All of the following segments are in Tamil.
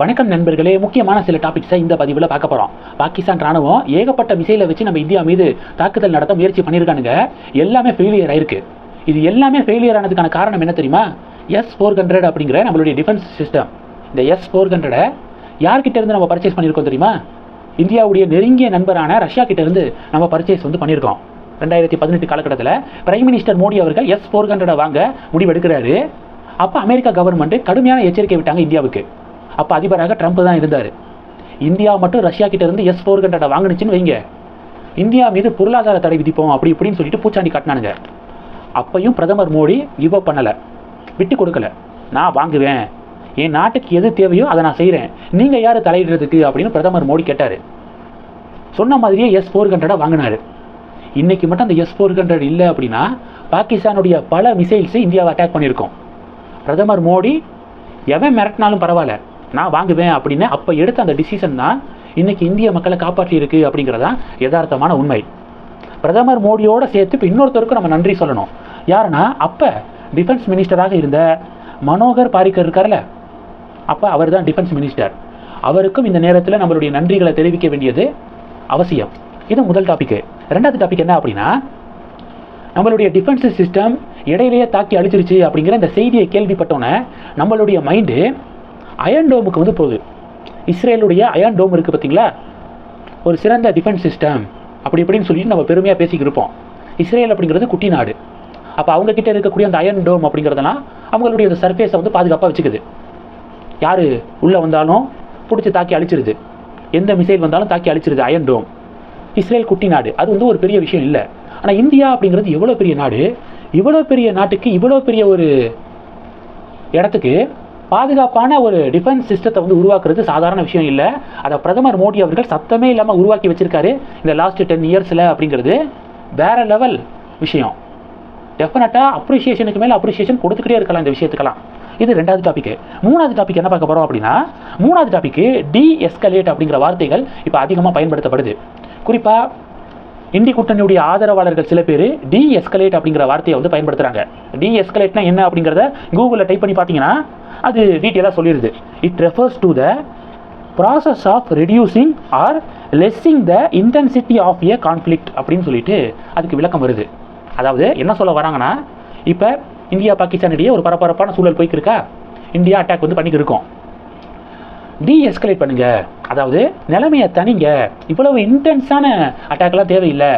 வணக்கம் நண்பர்களே முக்கியமான சில டாபிக்ஸை இந்த பதிவில் பார்க்க போகிறோம் பாகிஸ்தான் ராணுவம் ஏகப்பட்ட மிசைலை வச்சு நம்ம இந்தியா மீது தாக்குதல் நடத்த முயற்சி பண்ணியிருக்கானுங்க எல்லாமே ஃபெயிலியர் ஆயிருக்கு. இது எல்லாமே ஃபெயிலியர் ஆனதுக்கான காரணம் என்ன தெரியுமா? எஸ் ஃபோர் ஹண்ட்ரட் அப்படிங்கிற நம்மளுடைய டிஃபென்ஸ் சிஸ்டம் இந்த எஸ் ஃபோர் ஹண்ட்ரடை யார்கிட்ட இருந்து நம்ம பர்ச்சேஸ் பண்ணியிருக்கோம் தெரியுமா? இந்தியாவுடைய நெருங்கிய நண்பரான ரஷ்யா இருந்து நம்ம பர்ச்சேஸ் வந்து பண்ணியிருக்கோம் ரெண்டாயிரத்தி பதினெட்டு காலகட்டத்தில் பிரைம் மினிஸ்டர் மோடி அவர்கள் எஸ் ஃபோர் ஹண்ட்ரடை வாங்க முடிவெடுக்கிறாரு. அப்போ அமெரிக்கா கவர்மெண்ட் கடுமையான எச்சரிக்கை விட்டாங்க இந்தியாவுக்கு. அப்போ அதிபராக ட்ரம்ப் தான் இருந்தார். இந்தியா மட்டும் ரஷ்யா கிட்ட இருந்து எஸ் ஃபோர் ஹண்ட்ரடை வாங்கினுச்சுன்னு வைங்க. இந்தியா மீது பொருளாதார தடை விதிப்போம் அப்படி இப்படின்னு சொல்லிட்டு பூச்சாண்டி காட்டினானுங்க. அப்பையும் பிரதமர் மோடி கிவ் அப் பண்ணலை. விட்டு கொடுக்கல. நான் வாங்குவேன். என் நாட்டுக்கு எது தேவையோ அதை நான் செய்கிறேன் நீங்கள் யார் தலையிடுறதுக்கு? அப்படின்னு பிரதமர் மோடி கேட்டார். சொன்ன மாதிரியே எஸ் ஃபோர் ஹண்ட்ரடாக வாங்கினாரு. இன்றைக்கி மட்டும் அந்த எஸ் ஃபோர் ஹண்ட்ரட் இல்லை அப்படின்னா பாகிஸ்தானுடைய பல மிசைல்ஸை இந்தியாவை அட்டாக் பண்ணியிருக்கோம். பிரதமர் மோடி எவன் மிரட்டினாலும் பரவாயில்ல. நான் வாங்குவேன் அப்படின்னு அப்போ எடுத்த அந்த டிசிஷன் தான் இன்னைக்கு இந்திய மக்களை காப்பாற்றியிருக்கு அப்படிங்கிறதான் யதார்த்தமான உண்மை. பிரதமர் மோடியோட சேர்த்து இப்போ இன்னொருத்தருக்கும் நம்ம நன்றி சொல்லணும். யாருன்னா அப்போ டிஃபென்ஸ் மினிஸ்டராக இருந்த மனோகர் பாரிக்கர் இருக்கார்ல. அப்போ அவர் தான் டிஃபென்ஸ் மினிஸ்டர் அவருக்கும் இந்த நேரத்தில் நம்மளுடைய நன்றிகளை தெரிவிக்க வேண்டியது அவசியம். இது முதல் டாபிக்கு ரெண்டாவது டாபிக் என்ன அப்படின்னா நம்மளுடைய டிஃபென்ஸ் சிஸ்டம் இடையிலேயே தாக்கி அழிச்சிருச்சு அப்படிங்கிற இந்த செய்தியை கேள்விப்பட்டோன்னே நம்மளுடைய மைண்டு அயன் டோமுக்கு வந்து போகுது. இஸ்ரேலுடைய அயன் டோம் இருக்குது பார்த்தீங்களா? ஒரு சிறந்த டிஃபென்ஸ் சிஸ்டம் அப்படி இப்படின்னு சொல்லிட்டு நம்ம பெருமையாக பேசிக்கிட்டு இருப்போம். இஸ்ரேல் அப்படிங்கிறது குட்டி நாடு. அப்போ அவங்கக்கிட்ட இருக்கக்கூடிய அந்த அயன் டோம் அப்படிங்கிறதெல்லாம் அவங்களுடைய அந்த சர்ஃபேஸை வந்து பாதுகாப்பாக வச்சுக்குது. யார் உள்ளே வந்தாலும் பிடிச்சி தாக்கி அழிச்சிருது. எந்த மிசைல் வந்தாலும் தாக்கி அழிச்சிருது அயன் டோம் இஸ்ரேல் குட்டி நாடு. அது வந்து ஒரு பெரிய விஷயம் இல்லை. ஆனால் இந்தியா அப்படிங்கிறது எவ்வளோ பெரிய நாடு. இவ்வளோ பெரிய நாட்டுக்கு இவ்வளோ பெரிய ஒரு இடத்துக்கு பாதுகாப்பான ஒரு டிஃபென்ஸ் சிஸ்டத்தை வந்து உருவாக்குறது சாதாரண விஷயம் இல்லை. அதை பிரதமர் மோடி அவர்கள் சத்தமே இல்லாமல் உருவாக்கி வச்சிருக்காரு இந்த லாஸ்ட் டென் இயர்ஸில் அப்படிங்கிறது. வேற லெவல் விஷயம். டெஃபினட்டாக அப்ரிஷியேஷனுக்கு மேலே அப்ரிஷியேஷன் கொடுத்துக்கிட்டே இருக்கலாம் இந்த விஷயத்துக்கெல்லாம். இது ரெண்டாவது டாபிக் மூணாவது டாபிக் என்ன பார்க்க போகிறோம் அப்படின்னா மூணாவது டாபிக் டி எஸ்கலேட் அப்படிங்கிற வார்த்தைகள் இப்போ அதிகமாக பயன்படுத்தப்படுது. குறிப்பாக இந்தி கூட்டணியுடைய ஆதரவாளர்கள் சில பேர் டி எஸ்கலேட் அப்படிங்கிற வார்த்தையை வந்து பயன்படுத்துகிறாங்க டி எஸ்கலேட்னா என்ன அப்படிங்கிறத கூகுளில் டைப் பண்ணி பார்த்தீங்கன்னா அது டீட்டெயிலாக சொல்லிடுது it refers to the process of reducing or lessening the intensity of a conflict அப்படின்னு சொல்லிட்டு அதுக்கு விளக்கம் வருது. அதாவது என்ன சொல்ல வராங்கன்னா இப்போ இந்தியா பாகிஸ்தான் இடையே ஒரு பரபரப்பான சூழல் போய்க்கு இருக்கா இந்தியா அட்டாக் வந்து பண்ணிக்கு இருக்கோம். டி எஸ்கலேட் பண்ணுங்க. அதாவது நிலைமையை தனிங்க இவ்வளவு இன்டென்ஸான அட்டாக்லாம் தேவையில்லை.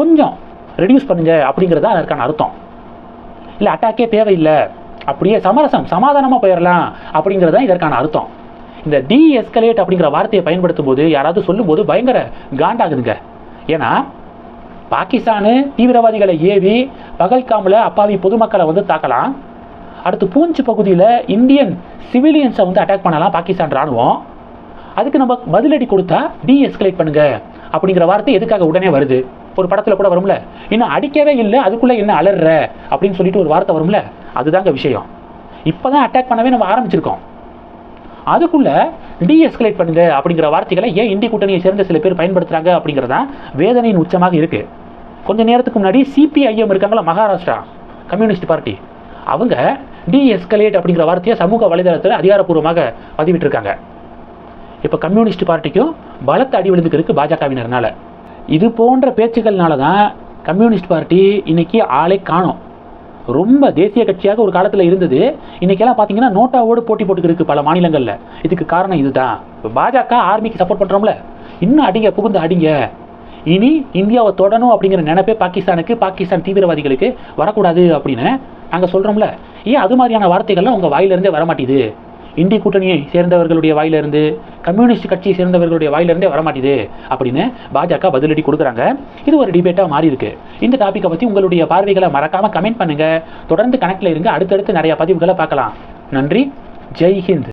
கொஞ்சம் ரெடியூஸ் பண்ணுங்க அப்படிங்கிறது தான் அதற்கான அர்த்தம். இல்லை அட்டாக்கே தேவையில்லை. அப்படியே சமரசம் சமாதானமாக போயிடலாம் அப்படிங்கிறது தான் இதற்கான அர்த்தம். இந்த டி எஸ்கலேட் அப்படிங்கிற வார்த்தையை பயன்படுத்தும் போது யாராவது சொல்லும்போது பயங்கர காண்டாகுதுங்க. ஏன்னா பாகிஸ்தானு தீவிரவாதிகளை ஏவி பகல்காமில் அப்பாவி பொதுமக்களை வந்து தாக்கலாம். அடுத்து பூஞ்ச் பகுதியில் இந்தியன் சிவிலியன்ஸை வந்து அட்டாக் பண்ணலாம் பாகிஸ்தான் ராணுவம். அதுக்கு நம்ம பதிலடி கொடுத்தா டி எஸ்கலேட் பண்ணுங்க அப்படிங்கிற வார்த்தை எதுக்காக உடனே வருது? ஒரு படத்தில் கூட வரும்ல இன்னும் அடிக்கவே இல்லை அதுக்குள்ளே என்ன அலறுற அப்படின்னு சொல்லிட்டு ஒரு வார்த்தை வரும்ல. அதுதாங்க விஷயம். இப்போ தான் அட்டாக் பண்ணவே நம்ம ஆரம்பிச்சிருக்கோம். அதுக்குள்ள டிஎஸ்கலேட் பண்ணுங்க அப்படிங்கிற வார்த்தைகளை ஏன் இந்தி கூட்டணியை சேர்ந்த சில பேர் பயன்படுத்துறாங்க அப்படிங்கிறதான் வேதனையின் உச்சமாக இருக்குது கொஞ்ச நேரத்துக்கு முன்னாடி சிபிஐஎம் இருக்காங்களா மகாராஷ்டிரா கம்யூனிஸ்ட் பார்ட்டி. அவங்க டிஎஸ்கலேட் அப்படிங்கிற வார்த்தையை சமூக வலைதளத்தில் அதிகாரப்பூர்வமாக பதிவிட்டிருக்காங்க. இப்போ கம்யூனிஸ்ட் பார்ட்டிக்கும் பலத்த அடி விழுந்துக்கு பாஜகவினர்னால. இது போன்ற பேச்சுக்கள்னால தான் கம்யூனிஸ்ட் பார்ட்டி இன்னைக்கு ஆளை காணும். ரொம்ப தேசிய கட்சியாக ஒரு காலத்தில் இருந்தது. இன்னைக்கெல்லாம் பார்த்தீங்கன்னா நோட்டாவோடு போட்டி போட்டுக்கிருக்கு பல மாநிலங்களில். இதுக்கு காரணம் இதுதான். இப்போ பாஜக ஆர்மிக்கு சப்போர்ட் பண்ணுறோம்ல இன்னும் அடிங்க புகுந்து அடிங்க. இனி இந்தியாவை தொடணும் அப்படிங்கிற நினைப்பே பாகிஸ்தானுக்கு பாகிஸ்தான் தீவிரவாதிகளுக்கு வரக்கூடாது அப்படின்னு நாங்கள் சொல்கிறோம்ல ஏன் அது மாதிரியான வார்த்தைகள்லாம் உங்கள் வாயிலிருந்தே வரமாட்டேது இந்தி கூட்டணியை சேர்ந்தவர்களுடைய வாயிலிருந்து கம்யூனிஸ்ட் கட்சியை சேர்ந்தவர்களுடைய வாயிலிருந்தே வரமாட்டேது அப்படின்னு பாஜக பதிலடி கொடுக்குறாங்க. இது ஒரு டிபேட்டாக மாறி இருக்கு இந்த டாப்பிக்கை பற்றி உங்களுடைய பார்வைகளை மறக்காமல் கமெண்ட் பண்ணுங்கள் தொடர்ந்து கணக்கில் இருங்க. அடுத்தடுத்து நிறைய பதிவுகளை பார்க்கலாம். நன்றி. ஜெய் ஹிந்த்.